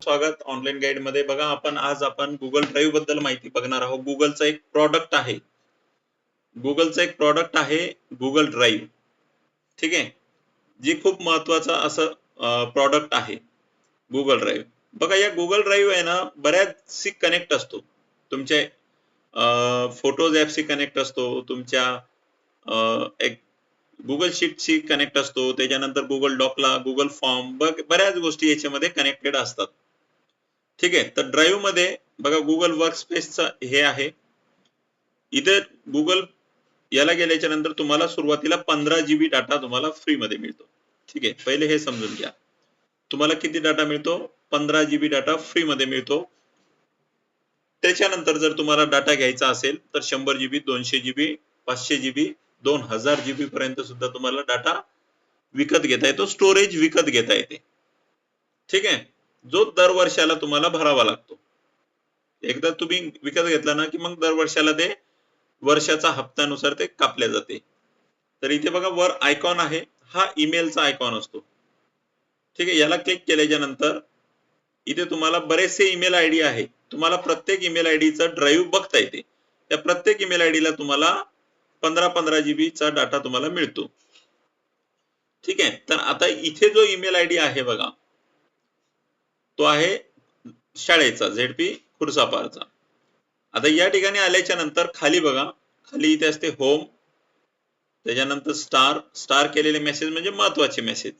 स्वागत ऑनलाईन गाईडमध्ये. बघा आपण आज आपण गुगल ड्राईव्हबद्दल माहिती बघणार आहोत. गुगलचा एक प्रॉडक्ट आहे. गुगलचा एक प्रॉडक्ट आहे गुगल ड्राईव्ह ठीक आहे? जी खूप महत्वाचं असं प्रॉडक्ट आहे. गुगल ड्राईव्ह बघा या गुगल ड्राईव्ह आहे ना बऱ्याचशी कनेक्ट असतो. तुमचे फोटोज ॲपशी कनेक्ट असतो. तुमच्या एक गुगल शीटशी कनेक्ट असतो. त्याच्यानंतर गुगल डॉकला गुगल फॉर्म बऱ्याच गोष्टी याच्यामध्ये कनेक्टेड असतात. ठीक आहे. तर ड्राईव्हमध्ये बघा गुगल वर्कस्पेसचं हे आहे. इथे गुगल याला गेल्याच्यानंतर तुम्हाला सुरुवातीला पंधरा जीबी डाटा तुम्हाला फ्री मध्ये मिळतो. ठीक आहे. पहिले हे समजून घ्या. तुम्हाला किती डाटा मिळतो? पंधरा जीबी डाटा फ्री मध्ये मिळतो. त्याच्यानंतर जर तुम्हाला डाटा घ्यायचा असेल तर शंभर जीबी दोनशे जीबी पाचशे जीबी दोन हजार जीबी पर्यंत सुद्धा तुम्हाला डाटा विकत घेता येतो. स्टोरेज विकत घेता येते. ठीक आहे? जो दर वर्षाला तुम्हाला भरावा लागतो. एकदा तुम्ही विकत घेतला ना की मग दर वर्षाला ते वर्षाचा हप्त्यानुसार ते कापले जाते. तर इथे बघा वर आयकॉन आहे हा ईमेलचा आयकॉन असतो. ठीक आहे याला क्लिक केल्याच्यानंतर इथे तुम्हाला बरेचसे ईमेल आय डी आहे. तुम्हाला प्रत्येक ईमेल आय डीचा ड्राईव्ह बघता येते. त्या प्रत्येक ईमेल आय ला तुम्हाला पंधरा पंधरा जीबीचा डाटा तुम्हाला मिळतो. ठीक आहे तर आता इथे जो ईमेल आय डी आहे बघा तो आहे शाळेचा झेडपी खुर्सापारचा. आता या ठिकाणी आल्याच्यानंतर खाली बघा खाली इथे असते होम त्याच्यानंतर स्टार स्टार केलेले मेसेज म्हणजे महत्त्वाचे मेसेज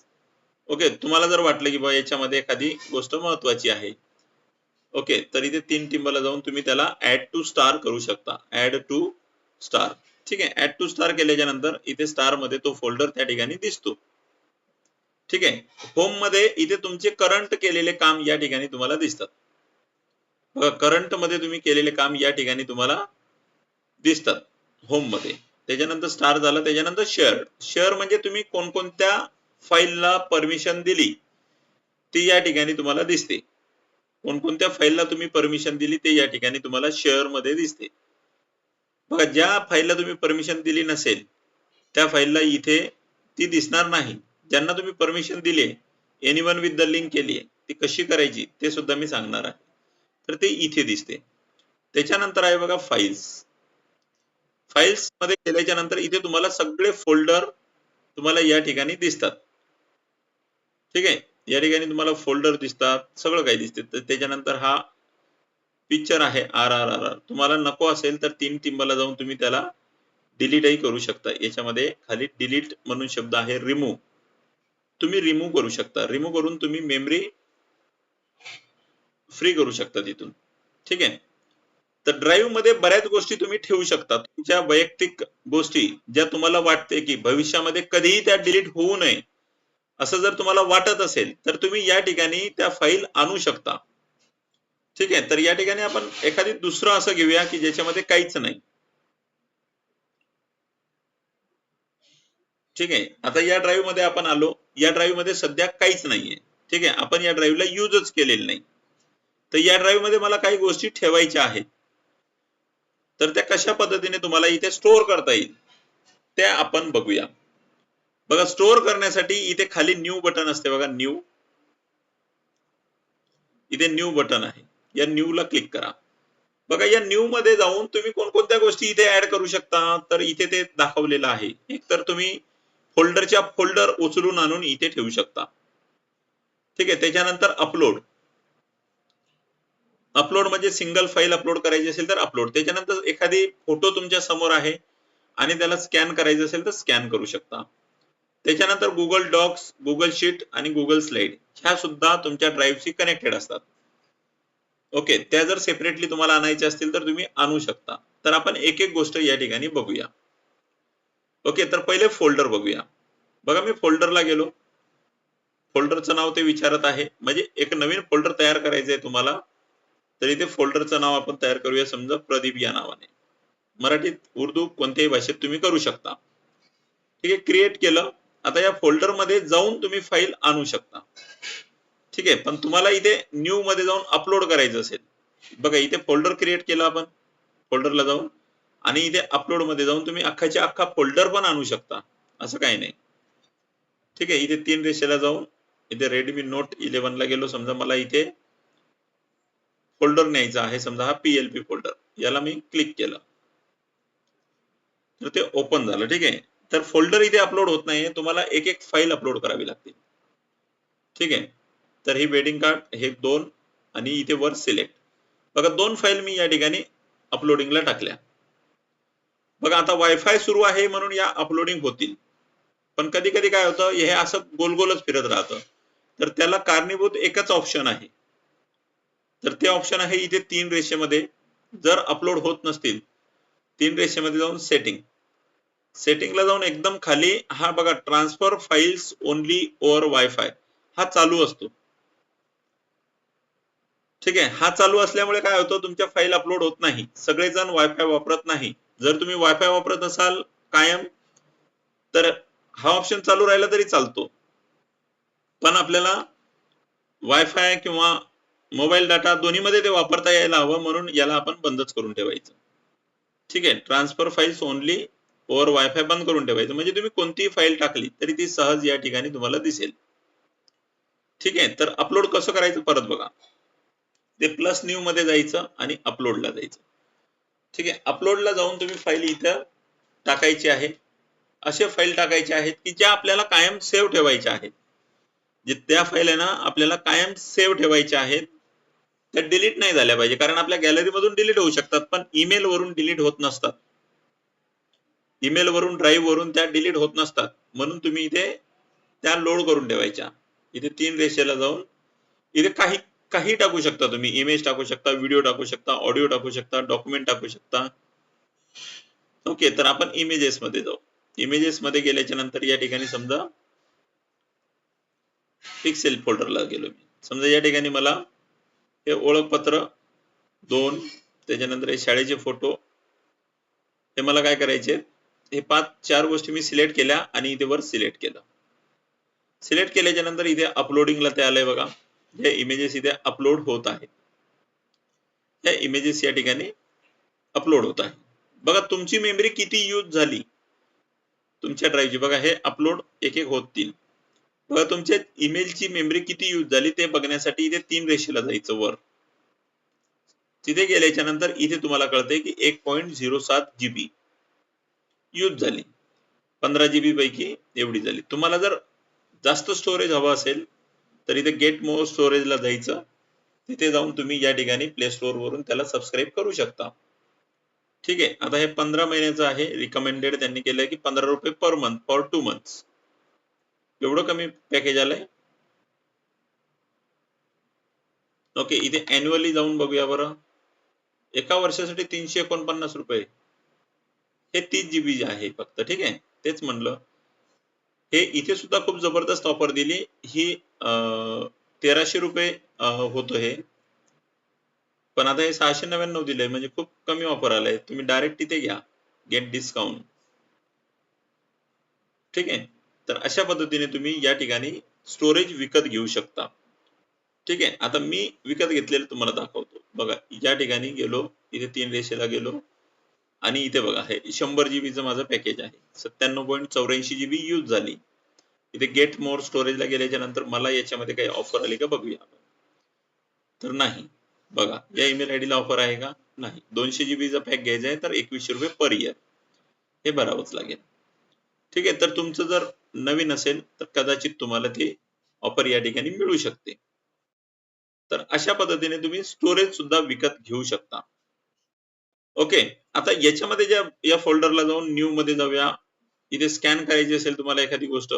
ओके तुम्हाला जर वाटलं की बा याच्यामध्ये एखादी गोष्ट महत्वाची आहे. ओके तर इथे तीन टिंबला जाऊन तुम्ही त्याला ऍड टू स्टार करू शकता. ऍड टू स्टार ठीक आहे ऍड टू स्टार केल्याच्यानंतर इथे स्टारमध्ये तो फोल्डर त्या ठिकाणी दिसतो. ठीक आहे? होममध्ये इथे तुमचे करंट केलेले काम या ठिकाणी तुम्हाला दिसतात. बघा करंटमध्ये तुम्ही केलेले काम या ठिकाणी तुम्हाला दिसतात होममध्ये. त्याच्यानंतर स्टार झालं त्याच्यानंतर शेअर शेअर म्हणजे तुम्ही कोणकोणत्या फाईलला परमिशन दिली ती या ठिकाणी तुम्हाला दिसते. कोणकोणत्या फाईलला तुम्ही परमिशन दिली ते या ठिकाणी तुम्हाला शेअरमध्ये दिसते. बघा ज्या फाईलला तुम्ही परमिशन दिली नसेल त्या फाईलला इथे ती दिसणार नाही. ज्यांना तुम्ही परमिशन दिली anyone with the link केली आहे ती कशी करायची ते सुद्धा मी सांगणार आहे. तर ते इथे दिसते. त्याच्यानंतर आहे बघा फाईल्स फाईल्समध्ये केल्याच्यानंतर इथे तुम्हाला सगळे फोल्डर तुम्हाला या ठिकाणी दिसतात. ठीक आहे? या ठिकाणी तुम्हाला फोल्डर दिसतात सगळं काही दिसते. तर त्याच्यानंतर हा पिक्चर आहे आर आर आर आर तुम्हाला नको असेल तर तीन टिंबला जाऊन तुम्ही त्याला डिलीटही करू शकता. याच्यामध्ये खाली डिलीट म्हणून शब्द आहे रिमूव्ह तुम्ही रिमूव्ह करू शकता. रिमूव्ह करून तुम्ही मेमरी फ्री करू शकता तिथून. ठीक आहे? तर ड्राईव्हमध्ये बऱ्याच गोष्टी तुम्ही ठेवू शकता. तुमच्या वैयक्तिक गोष्टी ज्या तुम्हाला वाटते की भविष्यामध्ये कधीही त्या डिलीट होऊ नये. असं जर तुम्हाला वाटत असेल तर तुम्ही या ठिकाणी त्या फाईल आणू शकता. ठीक आहे? तर या ठिकाणी आपण एखादी दुसरं असं घेऊया की ज्याच्यामध्ये काहीच नाही. ठीक आहे? आता या ड्राईव्हमध्ये आपण आलो. या ड्राईव्हमध्ये सध्या काहीच नाहीये. ठीक आहे? आपण या ड्राईव्हला युजच केलेलं नाही. तर या ड्राईव्हमध्ये मला काही गोष्टी ठेवायच्या आहेत. तर त्या कशा पद्धतीने तुम्हाला इथे स्टोअर करता येईल? त्या आपण बघूया. बघा स्टोअर करण्यासाठी इथे खाली न्यू बटन असते बघा न्यू इथे न्यू बटन आहे. या न्यू ला क्लिक करा. बघा या न्यू मध्ये जाऊन तुम्ही कोणकोणत्या गोष्टी इथे ऍड करू शकता? तर इथे ते दाखवलेलं आहे. एक तर तुम्ही फोल्डरच्या फोल्डर उचलून आणून इथे ठेवू शकता. ठीक आहे त्याच्यानंतर अपलोड अपलोड म्हणजे सिंगल फाईल अपलोड करायची असेल तर अपलोड त्याच्यानंतर एखादी फोटो तुमच्यासमोर आहे आणि त्याला स्कॅन करायचं असेल तर स्कॅन करू शकता. त्याच्यानंतर गुगल डॉक्स गुगल शीट आणि गुगल स्लाइड ह्या सुद्धा तुमच्या ड्राईव्हशी कनेक्टेड असतात. ओके त्या जर सेपरेटली तुम्हाला आणायच्या असतील तर तुम्ही आणू शकता. तर आपण एक एक गोष्ट या ठिकाणी बघूया. ओके तर पहिले फोल्डर बघूया. बघा मी फोल्डरला गेलो. फोल्डरचं नाव ते विचारत आहे. म्हणजे एक नवीन फोल्डर तयार करायचं आहे तुम्हाला. तर इथे फोल्डरचं नाव आपण तयार करूया. समजा प्रदीप या नावाने. मराठीत उर्दू कोणत्याही भाषेत तुम्ही करू शकता. ठीक आहे क्रिएट केलं. आता या फोल्डरमध्ये जाऊन तुम्ही फाईल आणू शकता. ठीक आहे पण तुम्हाला इथे न्यू मध्ये जाऊन अपलोड करायचं असेल. बघा इथे फोल्डर क्रिएट केलं आपण. फोल्डरला जाऊन. आणि इथे अपलोडमध्ये जाऊन तुम्ही अख्खाच्या अख्खा फोल्डर पण आणू शकता. असं काही नाही. ठीक आहे इथे तीन रेषेला जाऊन इथे रेडमी नोट इलेव्हन ला गेलो समजा मला इथे फोल्डर न्यायचा आहे समजा हा पीएलपी फोल्डर याला मी क्लिक केलं. तर ते ओपन झालं ठीक आहे. तर फोल्डर इथे अपलोड होत नाही तुम्हाला एक एक फाईल अपलोड करावी लागते. ठीक आहे. तर ही वेडिंग कार्ड हे दोन आणि इथे वर सिलेक्ट बघा दोन फाईल मी या ठिकाणी अपलोडिंगला टाकल्या. बघा आता वायफाय सुरू आहे म्हणून या अपलोडिंग होतील. पण कधी कधी काय होतं हे असं गोल गोलच फिरत राहतं. तर त्याला कारणीभूत एकच ऑप्शन आहे. तर ते ऑप्शन आहे इथे तीन रेषेमध्ये. जर अपलोड होत नसतील तीन रेषेमध्ये जाऊन सेटिंग सेटिंगला जाऊन एकदम खाली हा बघा transfer files only over wifi हा चालू असतो. ठीक आहे? हा चालू असल्यामुळे काय होतं तुमच्या फाईल अपलोड होत नाही. सगळेजण वायफाय वापरत नाही. जर तुम्ही वायफाय वापरत असाल कायम तर हा ऑप्शन चालू राहिला तरी चालतो. पण आपल्याला वायफाय किंवा मोबाईल डाटा दोन्हीमध्ये ते वापरता यायला हवं म्हणून याला आपण बंदच करून ठेवायचं. ठीक आहे? Transfer files only over wifi बंद करून ठेवायचं. म्हणजे तुम्ही कोणतीही फाईल टाकली तरी ती सहज या ठिकाणी तुम्हाला दिसेल. ठीक आहे? तर अपलोड कसं करायचं? परत बघा. ते प्लस न्यू मध्ये जायचं आणि अपलोडला जायचं. ठीक आहे. अपलोडला जाऊन तुम्ही फाईल इथं टाकायची आहे. असे फाईल टाकायचे आहेत की ज्या आपल्याला कायम सेव्ह ठेवायच्या आहेत. जे त्या फाईल आहे ना आपल्याला कायम सेव्ह ठेवायच्या आहेत. त्या डिलीट नाही झाल्या पाहिजे. कारण आपल्या गॅलरी मधून डिलीट होऊ शकतात पण ईमेल वरून डिलीट होत नसतात. ईमेल वरून ड्राईव्ह वरून त्या डिलीट होत नसतात. म्हणून तुम्ही इथे त्या लोड करून ठेवायच्या. इथे तीन रेषेला जाऊन इथे काही काही टाकू शकता तुम्ही. इमेज टाकू शकता व्हिडिओ टाकू शकता ऑडिओ टाकू शकता डॉक्युमेंट टाकू शकता. ओके तर आपण इमेजेस मध्ये जाऊ. इमेजेस मध्ये गेल्याच्यानंतर या ठिकाणी समजा पिक्सेल फोल्डरला गेलो मी. समजा या ठिकाणी मला हे ओळखपत्र दोन त्याच्यानंतर हे शाळेचे फोटो हे मला काय करायचे? हे पाच चार गोष्टी मी सिलेक्ट केल्या आणि इथे वर सिलेक्ट केलं. सिलेक्ट केल्याच्यानंतर इथे अपलोडिंगला ते आलंय बघा. हे इमेजेस इथे अपलोड होत आहेत या इमेजेस या ठिकाणी अपलोड होत आहे. बघा तुमची मेमरी किती यूज झाली? तुमच्या ड्राईव्हची बघा हे अपलोड एक एक होतील. बघा तुमच्या इमेलची मेमरी किती यूज झाली ते बघण्यासाठी इथे तीन रेषेला जायचं वर. तिथे गेल्याच्यानंतर इथे तुम्हाला कळते की एक पॉईंट झिरो सात जीबी यूज झाली. पंधरा जीबी पैकी एवढी झाली. तुम्हाला जर जास्त स्टोरेज हवं असेल तर इथे गेट मोर स्टोरेजला जायचं. तिथे जाऊन तुम्ही या ठिकाणी प्ले स्टोअर वरून त्याला सबस्क्राईब करू शकता. ठीक आहे? आता हे पंधरा महिन्याचं आहे. रिकमेंडेड त्यांनी केलंय की पंधरा रुपये per month for two month एवढं कमी पॅकेज आलंय? ओके इथे अॅन्युअली जाऊन बघूया बरं. एका वर्षासाठी तीनशे एकोणपन्नास रुपये. हे तीस जीबी आहे फक्त ठीक आहे? तेच म्हणलं. हे इथे सुद्धा खूप जबरदस्त ऑफर दिली. ही तेराशे रुपये होतं हे. पण आता हे सहाशे नव्याण्णव दिलंय म्हणजे खूप कमी ऑफर आलाय. तुम्ही डायरेक्ट तिथे घ्या. गेट डिस्काउंट ठीक आहे? तर अशा पद्धतीने तुम्ही या ठिकाणी स्टोरेज विकत घेऊ शकता. ठीक आहे? आता मी विकत घेतलेलं तुम्हाला दाखवतो. बघा या ठिकाणी गेलो इथे तीन रेषेला गेलो. आणि इथे बघा हे शंभर जीबीचं माझं पॅकेज आहे. सत्त्याण्णव पॉईंट चौऱ्याऐंशी जीबी यूज झाली. इथे गेट मोर स्टोरेजला गेल्याच्यानंतर मला याच्यामध्ये काही ऑफर आली का बघूया तर नाही. बघा या ईमेल आयडीला ऑफर आहे का? नाही. दोनशे जीबीचा पॅक घ्यायचा आहे तर एकवीसशे रुपये पर इयर हे भरावंच लागेल. ठीक आहे तर तुमचं जर नवीन असेल तर कदाचित तुम्हाला ते ऑफर या ठिकाणी मिळू शकते. तर अशा पद्धतीने तुम्ही स्टोरेज सुद्धा विकत घेऊ शकता. ओके. आता याच्यामध्ये ज्या या फोल्डरला जाऊन न्यू मध्ये जाऊया. इथे स्कॅन करायची असेल तुम्हाला एखादी गोष्ट.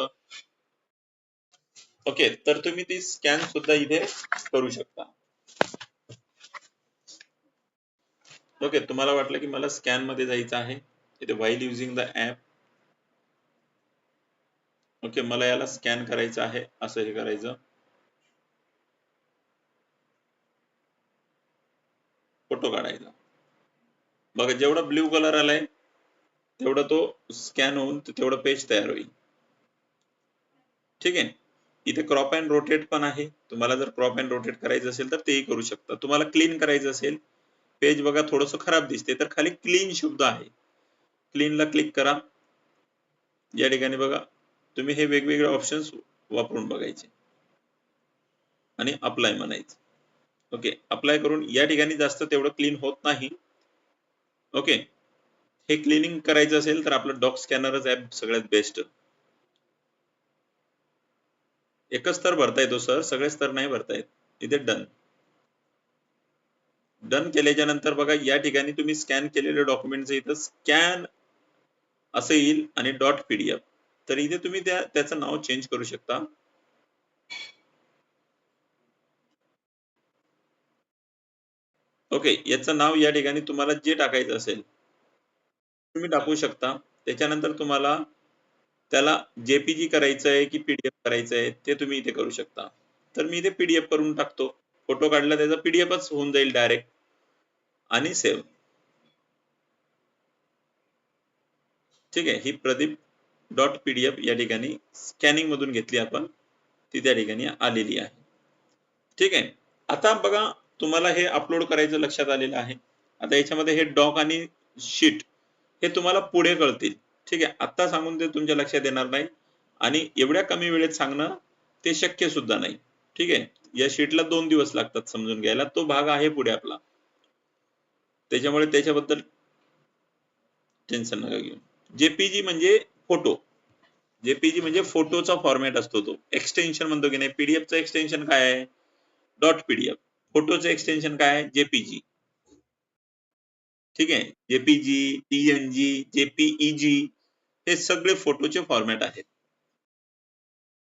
ओके तर तुम्ही ती स्कॅन सुद्धा इथे करू शकता. ओके तुम्हाला वाटलं की मला स्कॅनमध्ये जायचं आहे. इथे while using the app okay मला याला स्कॅन करायचं आहे असं हे करायचं. फोटो काढायचा. बघा जेवढा ब्ल्यू कलर आलाय तेवढा तो स्कॅन होऊन तेवढं पेज तयार होईल. ठीक आहे? इथे क्रॉप अँड रोटेट पण आहे. तुम्हाला जर क्रॉप अँड रोटेट करायचं असेल तर तेही करू शकता. तुम्हाला क्लीन करायचं असेल पेज बघा थोडस खराब दिसते तर खाली क्लीन शब्द आहे. क्लीनला क्लिक करा. या ठिकाणी बघा तुम्ही हे वेगवेगळे ऑप्शन्स वापरून बघायचे. आणि अप्लाय म्हणायचं. ओके अप्लाय करून या ठिकाणी जास्त तेवढं क्लीन होत नाही. ओके हे क्लिनिंग करायचं असेल तर आपलं डॉक स्कॅनरच ऍप सगळ्यात बेस्ट एकच स्तर भरता येतो सर सगळे स्तर नाही भरता येत. इथे डन डन केल्याच्यानंतर बघा या ठिकाणी तुम्ही स्कॅन केलेले डॉक्युमेंट इथं स्कॅन असं येईल आणि डॉट पीडीएफ तर इथे तुम्ही त्या त्याचं नाव चेंज करू शकता. ओके याचं नाव या ठिकाणी तुम्हाला जे टाकायचं असेल तुम्ही टाकू शकता. त्याच्यानंतर तुम्हाला त्याला जेपीजी करायचं आहे की पीडीएफ करायचं आहे ते तुम्ही इथे करू शकता. तर मी इथे पीडीएफ करून टाकतो. फोटो काढला त्याचा पीडीएफच होऊन जाईल डायरेक्ट आणि सेव्ह. ठीक आहे ही प्रदीप डॉट पीडीएफ या ठिकाणी स्कॅनिंग मधून घेतली आपण. ती त्या ठिकाणी आलेली आहे. ठीक आहे आता बघा तुम्हाला हे अपलोड करायचं लक्षात आलेलं आहे. आता याच्यामध्ये हे डॉक आणि शीट हे तुम्हाला पुढे कळतील. ठीक आहे आता सांगून ते तुमच्या लक्षात येणार नाही. आणि एवढ्या कमी वेळेत सांगणं ते शक्य सुद्धा नाही. ठीक आहे या शीटला दोन दिवस लागतात समजून घ्यायला. तो भाग आहे पुढे आपला. त्याच्यामुळे त्याच्याबद्दल टेन्शन नका घेऊ. जेपीजी म्हणजे फोटो जेपीजी म्हणजे फोटोचा फॉर्मॅट असतो तो. एक्सटेन्शन म्हणतो की नाही? पीडीएफचं एक्सटेन्शन काय आहे? डॉट पीडीएफ फोटोचं एक्सटेन्शन काय आहे? जेपीजी ठीक आहे? जेपीजी टीएनजी जेपीईजी हे सगळे फोटोचे फॉर्मॅट आहेत.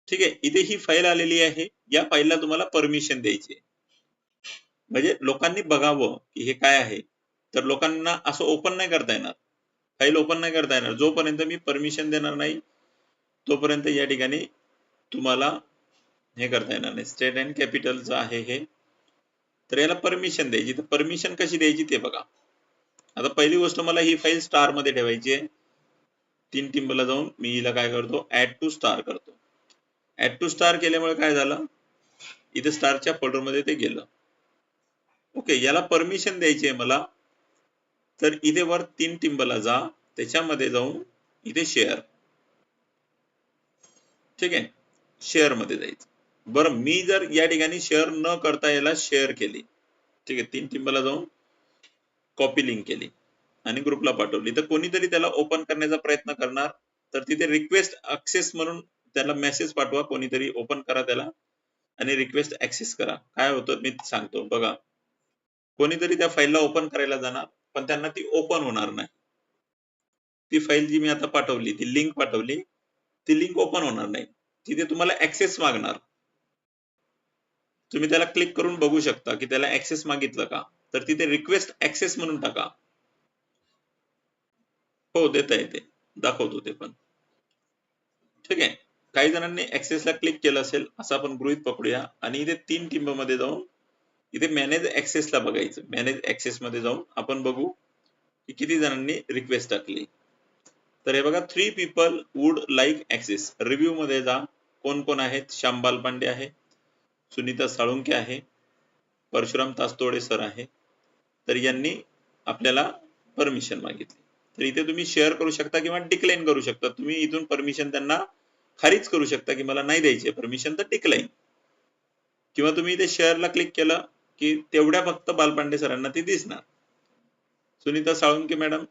ठीक आहे? इथे ही फाईल आलेली आहे. या फाईलला तुम्हाला परमिशन द्यायची म्हणजे लोकांनी बघावं की हे काय आहे. तर लोकांना असं ओपन नाही करता येणार. फाईल ओपन नाही करता येणार. जोपर्यंत मी परमिशन देणार नाही तोपर्यंत या ठिकाणी तुम्हाला हे करता येणार नाही. स्टेट अँड कॅपिटलचं आहे हे तर याला परमिशन द्यायची. तर परमिशन कशी द्यायची ते बघा. आता पहिली गोष्ट मला ही फाईल स्टारमध्ये ठेवायची आहे. तीन टिंबला जाऊन मी हिला काय करतो? ऍड टू स्टार करतो. ऍड टू स्टार केल्यामुळे काय झालं? इथे स्टारच्या फोल्डरमध्ये ते गेलं. ओके याला परमिशन द्यायची आहे मला. तर इथे वर तीन टिंबला जा. त्याच्यामध्ये जाऊन इथे शेअर ठीक आहे? शेअरमध्ये जायचं. बरं मी जर या ठिकाणी शेअर न करता याला शेअर केली ठीक आहे तीन टिंबला जाऊन कॉपी लिंक केली आणि ग्रुपला पाठवली तर कोणीतरी त्याला ओपन करण्याचा प्रयत्न करणार तर तिथे रिक्वेस्ट ऍक्सेस म्हणून त्याला मेसेज पाठवा कोणीतरी ओपन करा त्याला आणि रिक्वेस्ट ऍक्सेस करा. काय होतं मी सांगतो बघा. कोणीतरी त्या फाईलला ओपन करायला जाणार पण त्यांना ती ओपन होणार नाही. ती फाईल जी मी आता पाठवली ती लिंक पाठवली ती लिंक ओपन होणार नाही. तिथे तुम्हाला ऍक्सेस मागणार. तुम्ही त्याला क्लिक करून बघू शकता की त्याला ऍक्सेस मागितलं का? तर तिथे रिक्वेस्ट ऍक्सेस म्हणून टाका. हो देता येते. दाखवतो ते पण. ठीक आहे. काही जणांनी ऍक्सेसला क्लिक केलं असेल असं आपण गृहित पकडूया. आणि इथे तीन टिंबमध्ये जाऊन इथे मॅनेज ऍक्सेसला बघायचं. मॅनेज ऍक्सेस मध्ये जाऊन आपण बघू की किती जणांनी रिक्वेस्ट टाकली. तर हे बघा three people would like access review मध्ये जा. कोण कोण आहेत? श्यामबाल पांडे आहे. सुनीता साळुंके आहे परशुराम तास्तोडे सर आहे तर यांनी आपल्याला परमिशन मागितली. तर इथे तुम्ही शेअर करू शकता किंवा डिक्लाईन करू शकता. तुम्ही इथून परमिशन त्यांना खारीज करू शकता की मला नाही द्यायची. परमिशन तर डिक्लाईन किंवा तुम्ही इथे शेअरला क्लिक केलं की तेवढ्या फक्त बालपांडे सरांना ती दिसणार. सुनीता साळुंके मॅडम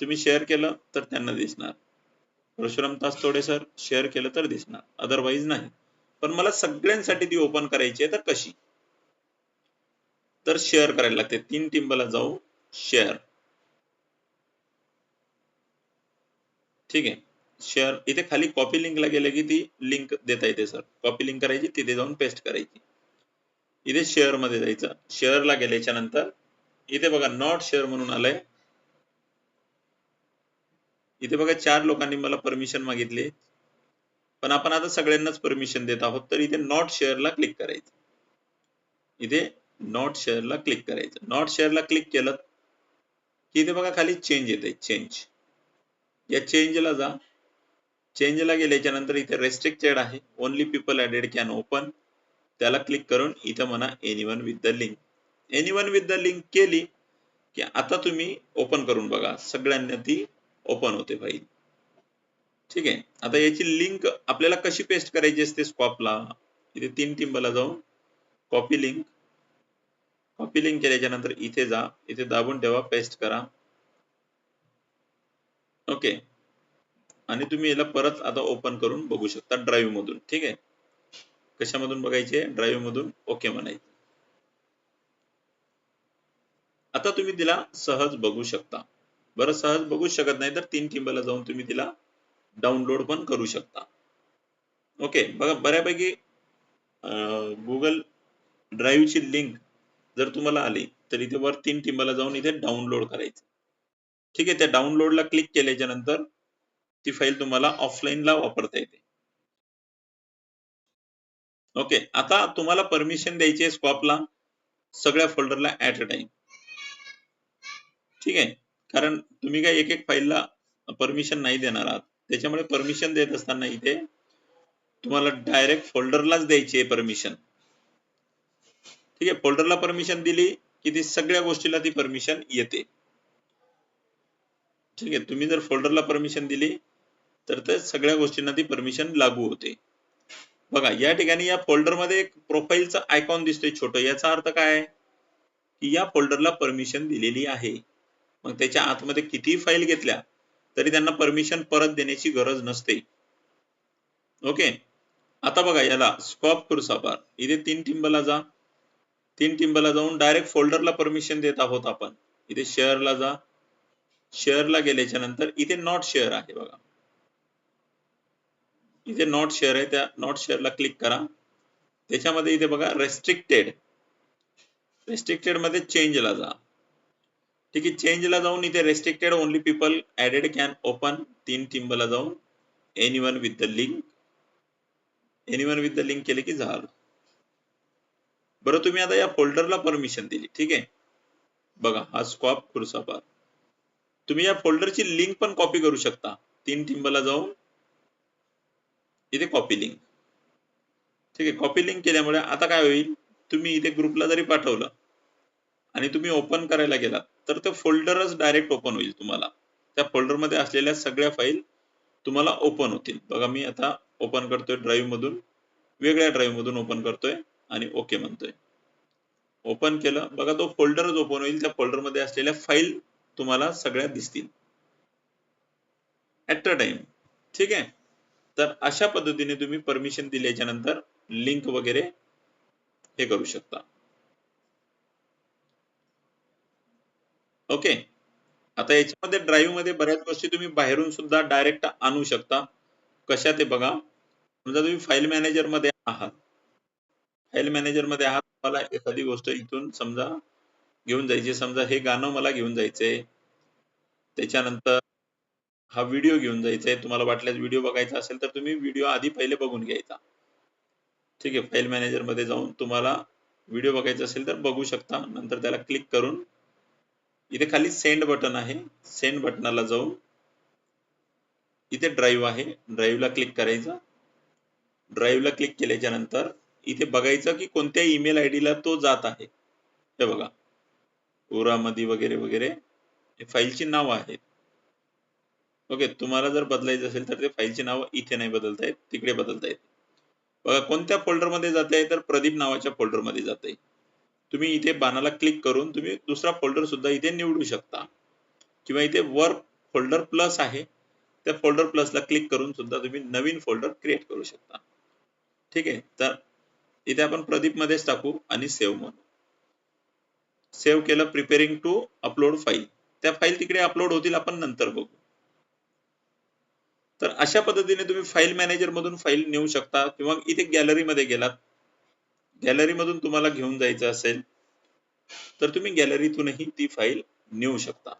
तुम्ही शेअर केलं तर त्यांना दिसणार. परशुराम तास्तोडे सर शेअर केलं तर दिसणार. अदरवाईज नाही. पण मला सगळ्यांसाठी ती ओपन करायची आहे तर कशी? तर शेअर करायला लागते. तीन टिंबला जाऊ शेअर ठीक आहे. शेअर इथे खाली कॉपी लिंकला गेले की ती लिंक देता येते सर कॉपी लिंक करायची तिथे जाऊन पेस्ट करायची. इथे शेअरमध्ये जायचं. शेअरला गेल्याच्यानंतर इथे बघा नॉट शेअर म्हणून आलंय. इथे बघा चार लोकांनी मला परमिशन मागितली. पण आपण आता सगळ्यांनाच परमिशन देत आहोत तर इथे नॉट शेअरला क्लिक करायचं. इथे नॉट शेअरला क्लिक करायचं. नॉट शेअरला क्लिक केलं की इथे बघा खाली चेंज येते चेंज या चेंजला जा. चेंजला गेल्याच्यानंतर इथे रेस्ट्रिक्टेड आहे. Only people added can open त्याला क्लिक करून इथं म्हणा anyone with the link anyone with the link केली की आता तुम्ही ओपन करून बघा. सगळ्यांना ती ओपन होते फाईल ठीक आहे. आता याची लिंक आपल्याला कशी पेस्ट करायची असते स्कॉपला इथे तीन टिंबला जाऊन कॉपी लिंक कॉपी लिंक केल्याच्यानंतर इथे जा. इथे दाबून ठेवा पेस्ट करा. ओके आणि तुम्ही याला परत आता ओपन करून बघू शकता ड्राईव्ह मधून. ठीक आहे? कशामधून बघायचे ड्राईव्ह मधून ओके म्हणायचे. आता तुम्ही तिला सहज बघू शकता. बरं सहज बघू शकत नाही तर तीन टिंबला जाऊन तुम्ही तिला डाउनलोड पण करू शकता. ओके बघा बऱ्यापैकी गुगल ड्राईव्हची लिंक जर तुम्हाला आली तर इथे वर तीन टिंबाला जाऊन इथे डाउनलोड करायचं. ठीक आहे त्या डाउनलोडला क्लिक केल्याच्यानंतर ती फाईल तुम्हाला ऑफलाईनला वापरता येते. ओके आता तुम्हाला परमिशन द्यायची आहे स्कॉपला सगळ्या फोल्डरला ऍट अ टाइम ठीक आहे कारण तुम्ही काय एक एक फाईलला परमिशन नाही देणार आहात. त्याच्यामुळे परमिशन देत असताना इथे तुम्हाला डायरेक्ट फोल्डरलाच द्यायची आहे परमिशन ठीक आहे फोल्डरला परमिशन दिली की ती सगळ्या गोष्टीला ती परमिशन येते. ठीक आहे तुम्ही जर फोल्डरला परमिशन दिली तर ते सगळ्या गोष्टींना ती परमिशन लागू होते. बघा या ठिकाणी या फोल्डरमध्ये एक प्रोफाईलचं आयकॉन दिसतोय छोटं. याचा अर्थ काय? आहे की या फोल्डरला परमिशन दिलेली आहे. मग त्याच्या आतमध्ये किती फाईल घेतल्या तरी त्यांना परमिशन परत देण्याची गरज नसते. ओके आता बघा याला स्कॉप खुरसापार इथे तीन टिंबला जा. तीन टिंबला जाऊन डायरेक्ट फोल्डरला परमिशन देत आहोत आपण. इथे शेअरला जा. शेअरला गेल्याच्यानंतर इथे नॉट शेअर आहे बघा. इथे नॉट शेअर आहे त्या नॉट शेअरला क्लिक करा. त्याच्यामध्ये इथे बघा रेस्ट्रिक्टेड रेस्ट्रिक्टेडमध्ये चेंजला जा. ठीक आहे चेंजला जाऊन इथे restricted only people added can open तीन टिंबला जाऊन anyone with the link anyone with the link केले की झालं. बरं तुम्ही आता या फोल्डरला परमिशन दिली ठीक आहे? बघा हा स्कॉप खुर्सापार तुम्ही या फोल्डरची लिंक पण कॉपी करू शकता. तीन टिंबला जाऊन इथे कॉपी लिंक ठीक आहे कॉपी लिंक केल्यामुळे आता काय होईल? तुम्ही इथे ग्रुपला जरी पाठवलं आणि तुम्ही ओपन करायला गेलात तर ते फोल्डरच डायरेक्ट ओपन होईल तुम्हाला. त्या फोल्डरमध्ये असलेल्या सगळ्या फाईल तुम्हाला ओपन होतील. बघा मी आता ओपन करतोय ड्राईव्ह मधून वेगळ्या ड्राईव्ह मधून ओपन करतोय आणि ओके म्हणतोय. ओपन केलं बघा तो फोल्डरच ओपन होईल. त्या फोल्डरमध्ये असलेल्या फाईल तुम्हाला सगळ्या दिसतील. ऍट अ टाइम ठीक आहे? तर अशा पद्धतीने तुम्ही परमिशन दिल्याच्या नंतर लिंक वगैरे हे करू शकता. ओके. आता याच्यामध्ये ड्राईव्हमध्ये बऱ्याच गोष्टी तुम्ही बाहेरून सुद्धा डायरेक्ट आणू शकता. कशा ते बघा. समजा तुम्ही फाईल मॅनेजरमध्ये आहात. फाईल मॅनेजरमध्ये आहात मला एखादी गोष्ट इथून समजा घेऊन जायची. समजा हे गाणं मला घेऊन जायचंय. त्याच्यानंतर हा व्हिडिओ घेऊन जायचा आहे तुम्हाला वाटल्यास व्हिडिओ बघायचा असेल तर तुम्ही व्हिडिओ आधी पहिले बघून घ्यायचा. ठीक आहे. फाईल मॅनेजरमध्ये जाऊन तुम्हाला व्हिडिओ बघायचा असेल तर बघू शकता. नंतर त्याला क्लिक करून इथे खाली सेंड बटन आहे. सेंड बटनाला जाऊन इथे ड्राईव्ह आहे. ड्राईव्हला क्लिक करायचं. ड्राईव्हला क्लिक केल्याच्यानंतर इथे बघायचं की कोणत्या ईमेल आय ला तो जात आहे. हे बघा. ओरामध्ये वगैरे वगैरे हे फाईलची नावं आहेत ओके तुम्हाला जर बदलायचं असेल तर ते फाईलची नावं इथे नाही बदलता येत तिकडे बदलता येत. बघा कोणत्या फोल्डरमध्ये जाते तर प्रदीप नावाच्या फोल्डरमध्ये जाते. तुम्ही इथे बाणाला क्लिक करून तुम्ही दुसरा फोल्डर सुद्धा इथे निवडू शकता. किंवा इथे वर फोल्डर प्लस आहे त्या फोल्डर प्लसला क्लिक करून सुद्धा तुम्ही नवीन फोल्डर क्रिएट करू शकता. ठीक आहे? तर इथे आपण प्रदीप मध्येच टाकू आणि सेव्ह म्हणू. सेव्ह केलं प्रिपेरिंग टू अपलोड फाईल त्या फाईल तिकडे अपलोड होतील आपण नंतर बघू. तर अशा पद्धतीने तुम्ही फाईल मॅनेजर मधून फाईल नेऊ शकता किंवा इथे गॅलरी मध्ये गेलात गॅलरी मधून तुम्हाला घेऊन जायचं असेल तर तुम्ही गॅलरीतूनही ती फाईल नेऊ शकता.